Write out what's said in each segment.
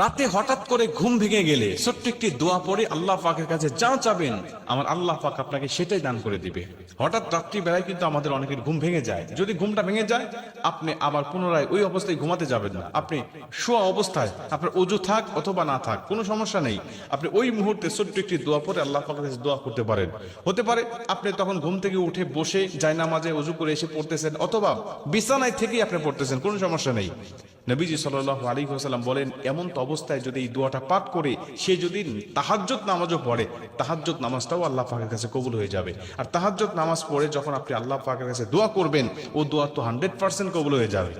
রাতে হঠাৎ করে ঘুম ভেঙে গেলে ছোট্ট একটি দোয়া পড়ে আল্লাহ পাকের কাছে যা চাবেন। আমার আল্লাহ পাক আপনাকে সেটাই দান করে দিবে। হঠাৎ রাত্রি বেলায় কিন্তু আমাদের অনেকের ঘুম ভেঙে যায়। যদি ঘুমটা ভেঙে যায়, আপনি আবার পুনরায় ওই অবস্থায় ঘুমাতে যাবেন না। আপনি শোয়া অবস্থায়, আপনার অজু থাক অথবা না থাক, কোনো সমস্যা নেই। আপনি ওই মুহূর্তে ছোট্ট একটি দোয়া পড়ে আল্লাহ পাকের কাছে দোয়া করতে পারেন। হতে পারে আপনি তখন ঘুম থেকে উঠে বসে জায়নামাজে অজু করে এসে পড়তেছেন অথবা বিছানায় থেকেই আপনি পড়তেছেন, কোনো সমস্যা নেই। নবীজি সাল্লাহ আলী সাল্লাম বলেন, এমন তো অবস্থায় যদি এই দোয়াটা পাঠ করে, সে যদি তাহাজ্জত নামাজও পড়ে তাহাজ্জত নামাজটাও আল্লাহ পাকের কাছে কবুল হয়ে যাবে। আর তাহাজ্জত নামাজ পড়ে যখন আপনি আল্লাহ পাকের কাছে দোয়া করবেন, ও দোয়া তো হান্ড্রেড পার্সেন্ট কবুল হয়ে যাবে।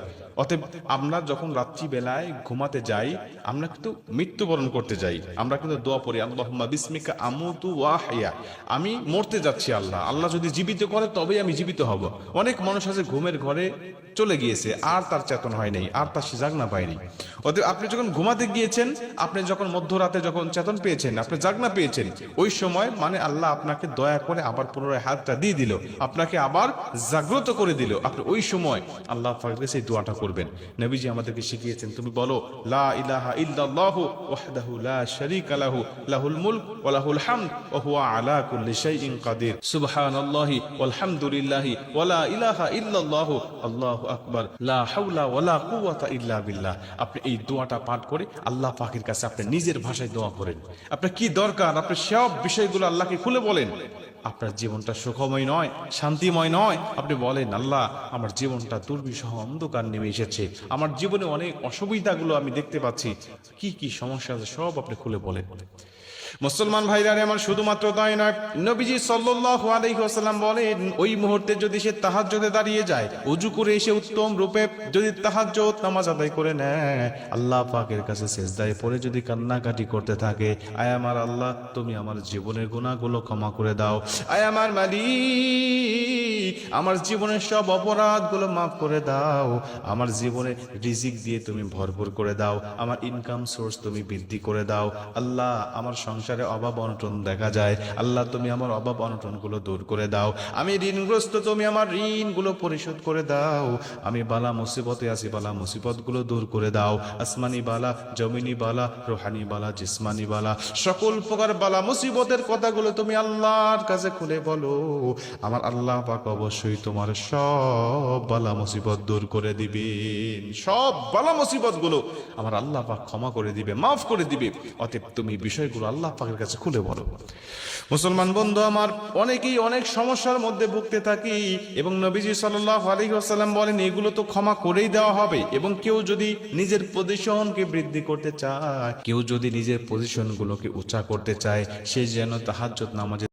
অতএব আমরা যখন রাত্রি বেলায় ঘুমাতে যাই, আমরা কিন্তু মৃত্যুবরণ করতে যাই। আমরা কিন্তু দোয়া পড়ি, আল্লাহুম্মা বিসমিকা আমুতু ওয়া হাইয়া আমি মরতে যাচ্ছি আল্লাহ। আল্লাহ যদি জীবিত করে, তবেই আমি জীবিত হব। অনেক মানুষ আছে ঘুমের ঘরে চলে গিয়েছে, আর তার চেতন হয় নাই, আর তার সে জাগনা পায়নি অতএব আপনি যখন ঘুমাতে গিয়েছেন, আপনি যখন মধ্যরাতে যখন চেতন পেয়েছেন, আপনি জাগনা পেয়েছেন, ওই সময় মানে আল্লাহ আপনাকে দয়া করে আবার পুনরায় হাতটা দিয়ে দিল। আপনাকে আবার জাগ্রত করে দিল। আপনি ওই সময় আল্লাহ এই দোয়াটা করবেন। নবীজি আমাদেরকে শিখিয়েছেন, তুমি বলো আপনি এই দোয়াটা পাঠ করে আল্লাহ পাকের কাছে আপনি নিজের ভাষায় দোয়া করেন। আপনার কি দরকার? আপনি সব বিষয়গুলো আল্লাহকে খুলে বলেন। আপনার জীবনটা সুখময় নয়, শান্তিময় নয়। আপনি বলেন, আল্লাহ, আমার জীবনটা দুর্বিষহ অন্ধকার নেমে এসেছে। আমার জীবনে অনেক অসুবিধাগুলো আমি দেখতে পাচ্ছি। কি কি সমস্যা আছে সব আপনি খুলে বলেন। মুসলমান ভাইরা আমার শুধুমাত্র তাই নয়, নবীজি ওয়াসাল্লাম বলেন, ওই মুহূর্তে যদি সে তাহাজ্জুদে দাঁড়িয়ে যায়, উজু করে এসে উত্তম রূপে যদি তাহাজ্জুদ নামাজ আদায় করে নেয়, আল্লাহ পাকের কাছে সেজদায় পড়ে যদি কান্নাকাটি করতে থাকে, আয় আমার আল্লাহ, তুমি আমার জীবনের গুনাহগুলো ক্ষমা করে দাও। আয় আমার মালিক আমার জীবনের সব অপরাধগুলো মাফ করে দাও। আমার জীবনে রিজিক দিয়ে তুমি ভরপুর করে দাও। আমার ইনকাম সোর্স তুমি বৃদ্ধি করে দাও। আল্লাহ, আমার সংসারে অভাব অনটন দেখা যায়। আল্লাহ, তুমি আমার অভাব অনটনগুলো দূর করে দাও। আমি ঋণগ্রস্ত, তুমি আমার ঋণগুলো পরিশোধ করে দাও। আমি বালা মুসিবতে আছি, বালা মুসিবতগুলো দূর করে দাও। আসমানি বালা, জমিনি বালা, রোহানি বালা, জিসমানি বালা। সকল প্রকার বালা মুসিবতের কথাগুলো তুমি আল্লাহর কাছে খুলে বলো। আমার আল্লাহ পাক অবশ্যই তোমার সব বালা মুসিবত দূর করে দিবেন সব বালা মুসিবতগুলো আমার আল্লাহ পাক ক্ষমা করে দিবে, মাফ করে দিবে। অতএব তুমি বিষয়গুলো আল্লাহ পাকের কাছে খুলে বলো। মুসলমান বন্ধু, আমার অনেকেই অনেক সমস্যার মধ্যে ভুগতে থাকি এবং নবীজি সাল্লাহ আলাইহি ওয়াসাল্লাম বলেন, এগুলো তো ক্ষমা করেই দেওয়া হবে এবং কেউ যদি নিজের পজিশনকে বৃদ্ধি করতে চায়, কেউ যদি নিজের পজিশনগুলোকে উঁচা করতে চায়, সে যেন তাহাজ্জত নামাজে